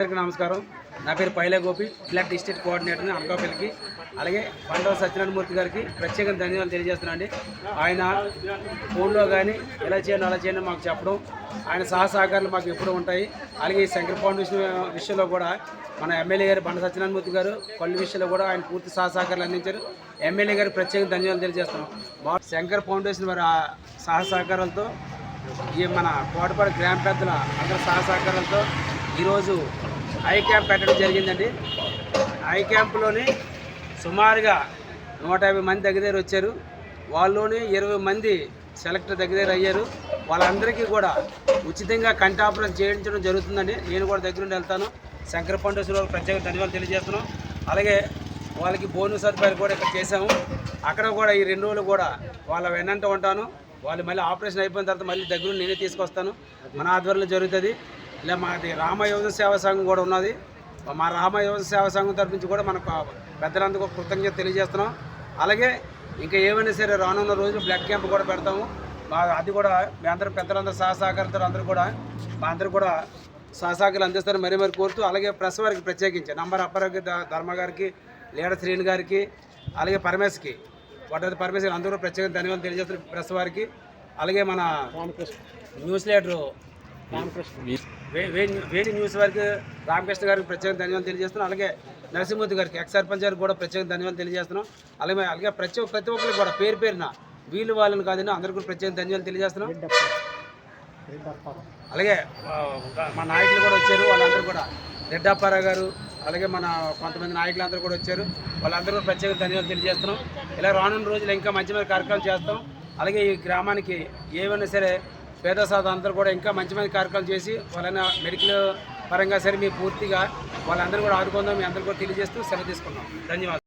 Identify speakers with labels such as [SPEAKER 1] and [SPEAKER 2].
[SPEAKER 1] అందరికీ నమస్కారం. నా పేరు పైలే గోపి బ్లడ్ డిస్ట్రిక్ట్ కోఆర్డినేటర్ని అనకాపల్లికి. అలాగే పండవ సత్యనారాయణమూర్తి గారికి ప్రత్యేక ధన్యవాదాలు తెలియజేస్తున్నాను అండి ఆయన ఫోన్లో కానీ ఎలా చేయండి అలా చేయండి మాకు చెప్పడం ఆయన సహసహకారాలు మాకు ఎప్పుడూ ఉంటాయి. అలాగే ఈ శంకర్ ఫౌండేషన్ విషయంలో కూడా మన ఎమ్మెల్యే గారు బండ సత్యనారాయణమూర్తి గారు పలు విషయంలో కూడా ఆయన పూర్తి సహసహకారాలు అందించారు. ఎమ్మెల్యే గారికి ప్రత్యేక ధన్యవాదాలు తెలియజేస్తున్నాం. మా శంకర్ ఫౌండేషన్ వారి సహసహకారాలతో సహకారాలతో ఈ మన కోటపాడు గ్రామ పెద్దల అందరి సహసహకారాలతో ఈరోజు ఐ క్యాంప్ పెట్టడం జరిగిందండి. ఐ క్యాంప్లోని సుమారుగా నూట యాభై మంది దగ్గర వచ్చారు. వాళ్ళలోని ఇరవై మంది సెలెక్టర్ దగ్గర అయ్యారు. వాళ్ళందరికీ కూడా ఉచితంగా కంటి ఆపరేషన్ చేయించడం జరుగుతుందండి. నేను కూడా దగ్గరుండి వెళ్తాను. శంకర ఫౌండేషన్ ప్రత్యేక ధన్యవాదాలు తెలియజేస్తున్నాం. అలాగే వాళ్ళకి బోనస్ సదుపాయాలు కూడా ఇక్కడ చేసాము అక్కడ కూడా ఈ రెండు రోజులు కూడా వాళ్ళ వెన్నంట ఉంటాను. వాళ్ళు మళ్ళీ ఆపరేషన్ అయిపోయిన తర్వాత మళ్ళీ దగ్గర నేనే తీసుకొస్తాను. మన ఆధ్వర్యంలో జరుగుతుంది. ఇలా మాది రామ యువత సేవా సంఘం కూడా ఉన్నది. మా రామ యువత సేవా సంఘం తరపు నుంచి కూడా మనకు పెద్దలందరికీ ఒక కృతజ్ఞత తెలియజేస్తున్నాం. అలాగే ఇంకా ఏమైనా సరే రానున్న రోజులు బ్లడ్ క్యాంప్ కూడా పెడతాము. మా అది కూడా మీ అందరూ పెద్దలందరూ సహా సహకారంతో అందరూ కూడా మా అందరూ కూడా సహసహకారాలు అందిస్తారని మరీ మరి కోరుతూ అలాగే ప్రెస్ వారికి ప్రత్యేకించి నంబర్ అప్పారావు ధర్మ గారికి లీడ శ్రీని గారికి అలాగే పరమేశ్కి వాటి పరమేశ్వరి అందరూ కూడా ప్రత్యేక ధన్యవాదాలు తెలియజేస్తారు ప్రెస్ వారికి. అలాగే మన న్యూస్ లీడరు వే- వేడి న్యూస్ వారికి రామకృష్ణ గారికి ప్రత్యేక ధన్యవాదాలు తెలియజేస్తున్నాం. అలాగే నరసింహమూర్తి గారికి ఎక్స్ సర్పంచ్ గారికి కూడా ప్రత్యేక ధన్యవాదాలు తెలియజేస్తున్నాం. అలాగే అలాగే ప్రతి ప్రతి ఒక్కరికి కూడా పేరు పేరున వీళ్ళు వాళ్ళని కాదని అందరికీ కూడా ప్రత్యేక ధన్యవాదాలు తెలియజేస్తున్నాం. అలాగే మా నాయకులు కూడా వచ్చారు. వాళ్ళందరూ కూడా రెడ్డాపారా గారు అలాగే మన కొంతమంది నాయకులు అందరూ కూడా వచ్చారు. వాళ్ళందరూ కూడా ప్రత్యేక ధన్యవాదాలు తెలియజేస్తున్నాం. ఇలా రానున్న రోజులు ఇంకా మంచి మంచి కార్యక్రమాలు చేస్తాం. అలాగే ఈ గ్రామానికి ఏమైనా సరే పేద సాధ అందరూ కూడా ఇంకా మంచి మంచి కార్యక్రమాలు చేసి వాళ్ళని మెడికల్ పరంగా సరే మీ పూర్తిగా వాళ్ళందరూ కూడా ఆదుకుందాం మీ అందరూ కూడా తెలియజేస్తూ సెలవు తీసుకున్నాం ధన్యవాదాలు.